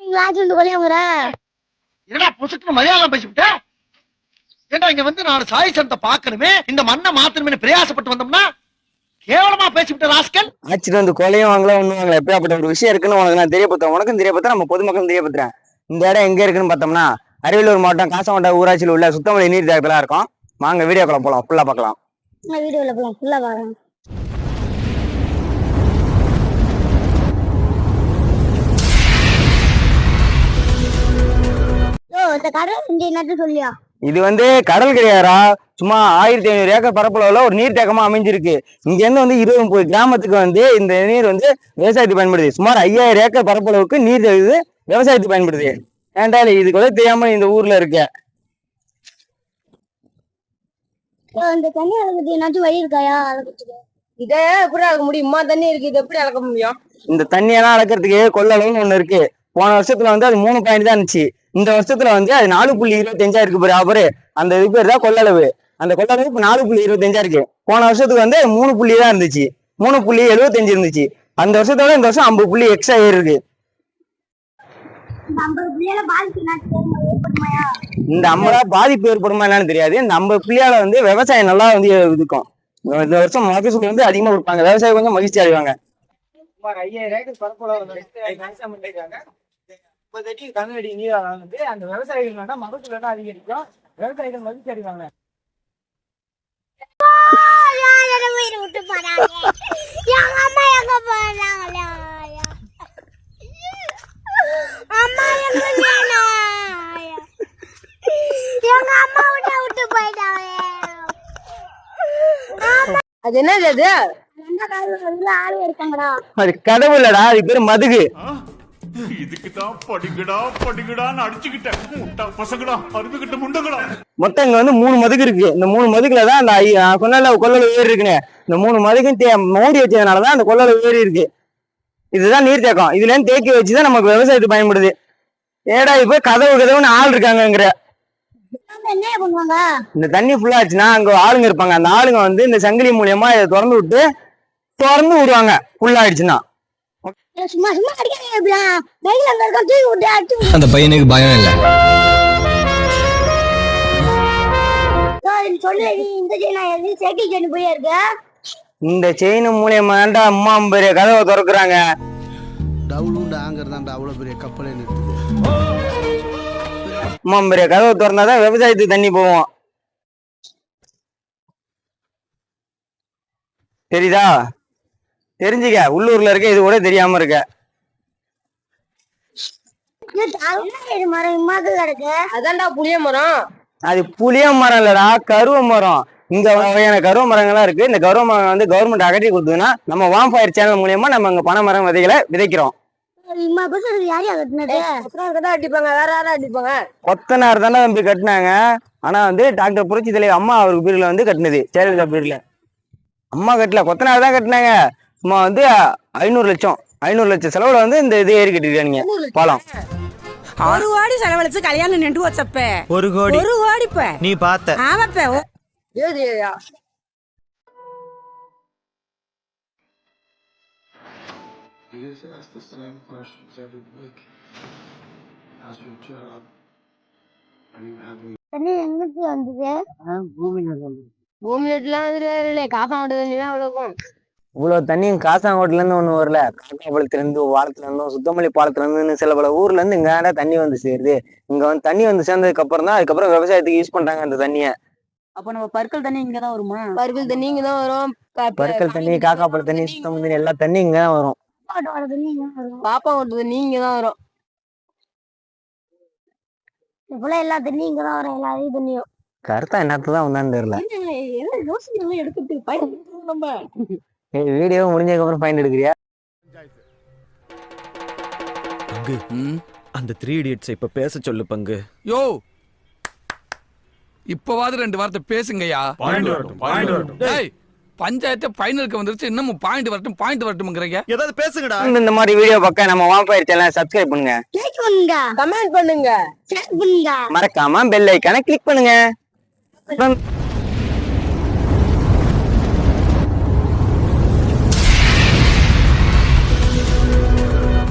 Accident கொலையாங்கிற என்னடா புசுக்கு மலையாளம் பேசிவிட்ட? ஏண்டா இங்க வந்து நாலு சாய் சனத்தை பார்க்கணுமே? இந்த மண்ணை மாத்தணுமே பிரயாசப்பட்டு வந்தோம்னா கேவலமா பேசிவிட்ட ராஸ்கல்? ஆக்சிடென்ட் வந்து கொலையும் வாங்கல ஒண்ணும் வாங்கல. ஒரு விஷயம் இருக்குன்னு உனக்கு நான் தெரியப்படுத்துறேன். உனக்கும் தெரியப்படுத்துறேன் நம்ம பொதுமக்களும் தெரியப்படுத்துறேன். இந்த இடம் எங்க இருக்குன்னு பார்த்தோம்னா அரியலூர் மாவட்டம் காசமாட்டா ஊராட்சியில் உள்ள சுத்தமலை நீர் தேக்கத்துல இருக்கும். வாங்க வீடியோக்குள்ள போலாம். ஃபுல்லா பார்க்கலாம். நான் வீடியோல போலாம். ஃபுல்லா பாருங்க யோ இந்த கடை இங்க என்னது சொல்லியா? இது வந்து கடல் கிடையாதா சும்மா ஆயிரத்தி ஐநூறு ஏக்கர் பரப்பளவுல ஒரு நீர் தேக்கமா அமைஞ்சிருக்கு. இங்க இருந்து வந்து இருபது முப்பது கிராமத்துக்கு வந்து இந்த நீர் வந்து விவசாயத்துக்கு பயன்படுது. சுமார் ஐயாயிரம் ஏக்கர் பரப்பளவுக்கு நீர் தேக்குது விவசாயத்துக்கு பயன்படுது. ஏன்டா இல்ல இது கூட தெரியாம இந்த ஊர்ல இருக்க. யோ இந்த தண்ணி அளவுக்கு என்னாச்சும் வழி இருக்காயா? இதே எப்படி அளக்க முடியும்? தண்ணி இருக்கு இது எப்படி அளக்க முடியும்? இந்த தண்ணியெல்லாம் அளக்கிறதுக்கு கொள்ளளவுன்னு ஒண்ணு இருக்கு. போன வருஷத்துல வந்து அது மூணு பாயிண்ட் தான் இருந்துச்சு. இந்த வருஷத்துல வந்து அது நாலு புள்ளி இருபத்தஞ்சா இருக்கு பாரு. அவரு அந்த இது பேர் தான் கொள்ளளவு. அந்த கொள்ளளவு இப்ப நாலு புள்ளி இருபத்தஞ்சா இருக்கு. போன வருஷத்துக்கு வந்து மூணு புள்ளி தான் இருந்துச்சு. மூணு புள்ளி எழுபத்தஞ்சு இருந்துச்சு. அந்த வருஷத்தோட இந்த வருஷம் ஐம்பது புள்ளி எக்ஸ்ட்ரா ஏற்படுமாயா? இந்த ஐம்பதா பாதிப்பு ஏற்படுமா என்னன்னு தெரியாது. இந்த ஐம்பது புள்ளியால வந்து விவசாயம் நல்லா வந்து இருக்கும். இந்த வருஷம் மகசூல் வந்து அதிகமா கொடுப்பாங்க. விவசாயம் கொஞ்சம் மகிழ்ச்சி அடைவாங்க. ஐயாயிரம் முப்பது அடி கண்ணடி நீரால வந்து அந்த விவசாயிகள் வேணா மகசூல் வேணா அதிகரிக்கும். விவசாயிகள் மகிழ்ச்சி அடைவாங்க. வீடு விட்டு போறாங்க எங்க அம்மா எங்க போறாங்களா அம்மா எங்க எங்க அம்மா விட்டு விட்டு போயிட்டாங்க அது என்னது அது அது இல்லடா அது பேரு மதுகு. இதுக்குதான் படிக்கடா படிக்கடான்னு அடிச்சுக்கிட்டேன். முட்டா பசங்கடா அருமைக்கிட்ட முண்டங்கடா. மொத்தம் இங்க வந்து மூணு மதுக்கு இருக்கு. இந்த மூணு மதுக்குல தான் அந்த ஐ- நான் சொன்னல ஏறி இருக்குன்னு இந்த மூணு மதுக்கும் தே வச்சதுனாலதான் அந்த கொல்லல ஏறி இருக்கு. இதுதான் நீர்த்தேக்கம். இதுல இருந்து தேக்கி வச்சுதான் நமக்கு விவசாயத்துக்கு பயன்படுது. ஏடா இப்ப கதவு கதவுன்னு ஆள் இருக்காங்கங்கிற. என்ன இந்த தண்ணி ஃபுல்லா ஆச்சுன்னா அங்க ஆளுங்க இருப்பாங்க. அந்த ஆளுங்க வந்து இந்த சங்கிலி மூலியமா இதை திறந்து விட்டு திறந்து விடுவாங்க. ஃபுல்லா ஆயிடுச்சுன்னா. சும்மா சும்மா அடிக்காதீங்க வெயில் அங்க இருக்க தூக்கி விட்டு அடிச்சு. அந்த பையனுக்கு பயம் இல்லை. சொல்லு நீ இந்த செயினா எது செட்டி செயின் போய் இருக்க. இந்த செயின் மூலியமா தான்டா அம்மா பெரிய கதவை திறக்குறாங்க. டவுலுண்டு ஆங்கர் தான்டா அவ்வளோ பெரிய கப்பலே நிறுத்துது. அம்மா பெரிய கதவை திறந்தாதான் விவசாயத்துக்கு தண்ணி போவோம். தெரியுதா? தெரிஞ்சுக்க. உள்ளூர்ல இருக்க இது கூட தெரியாம இருக்க. அது புளிய மரம் இல்லடா கருவ மரம். இங்க வகையான கருவ மரங்கள்லாம் இருக்கு. இந்த கருவ மரம் வந்து கவர்மெண்ட் அகற்றி கொடுத்ததுன்னா நம்ம வாம்பயர் சேனல் மூலியமா நம்ம அங்க பனை மரம் விதைகளை விதைக்கிறோம். கொத்தனார் தானே தம்பி கட்டினாங்க. ஆனா வந்து டாக்டர் புரட்சி தலைவர் அம்மா அவருக்கு பீரியட்ல வந்து கட்டினது. பீரியட்ல. அம்மா கட்டல கொத்தனார் தான் கட்டினாங்க. சும்மா வந்து ஐநூறு லட்சம் ஐநூறு லட்சம் செலவுல வந்து இந்த இது ஏறி கட்டிருக்கானுங்க பாலம். ஒரு கோடி செலவழிச்சு கல்யாணம் நின்று வச்சப்ப ஒரு கோடி. ஒரு கோடிப்ப. நீ பார்த்த. ஆமாப்ப. தண்ணி எங்கிட்டு வந்தது பூமி நெட்டுலாம் இல்லை காசா மட்டும் தண்ணி தான் இவ்வளவு தண்ணியும் காசாங்கோட்டுல இருந்து ஒண்ணு வரல. காக்காபாளத்துல இருந்து வாரத்துல இருந்தும் சுத்தமல்லி பாலத்துல இருந்து சில பல ஊர்ல இருந்து இங்க தண்ணி வந்து சேருது. இங்க வந்து தண்ணி வந்து சேர்ந்ததுக்கு அப்புறம் தான் அதுக்கப்புறம் விவசாயத்துக்கு யூஸ் பண்றாங்க அந்த தண்ணிய. அப்ப நம்ம பற்கள் தண்ணி இங்கதான் வருமா? பருக்கல் தண்ணி இங்க தான் வரும். பருக்கல் தண்ணி காக்காப்பாள தண்ணி சுத்தம் தண்ணி எல்லா தண்ணி இங்க தான் வரும். பாப்பா ஓட்டு தண்ணி இங்க தான் வரும். இப்பெல்லாம் எல்லா தண்ணியும் இங்க தான் வரும் எல்லா தண்ணியும். கருத்தா என்னத்துக்கு தான் வந்தான்னு தெரியல. எடுக்கிறதுக்கு பயன் நம்ம. வீடியோ முடிஞ்சதுக்கு அப்புறம் ஃபைன் எடுக்கிறியா? பங்கு. அந்த த்ரீ இடியட்ஸ் இப்ப பேச சொல்லு பங்கு. யோ! இப்பவாது ரெண்டு வார்த்தை பேசுங்கய்யா. பாயிண்ட் வரட்டும் பாயிண்ட் வரட்டும். டேய். பஞ்சாயத்து ஃபைனலுக்கு வந்துருச்சு. இன்னமும் பாயிண்ட் வரட்டும் பாயிண்ட் வரட்டும்ங்கறீங்க. ஏதாவது பேசுங்கடா. இந்த மாதிரி வீடியோ பார்க்க நம்ம வாம்பயர் சேனல் சப்ஸ்கிரைப் பண்ணுங்க. லைக் பண்ணுங்க. கமெண்ட் பண்ணுங்க. ஷேர் பண்ணுங்க. மறக்காம பெல் ஐக்கான கிளிக் பண்ணுங்க.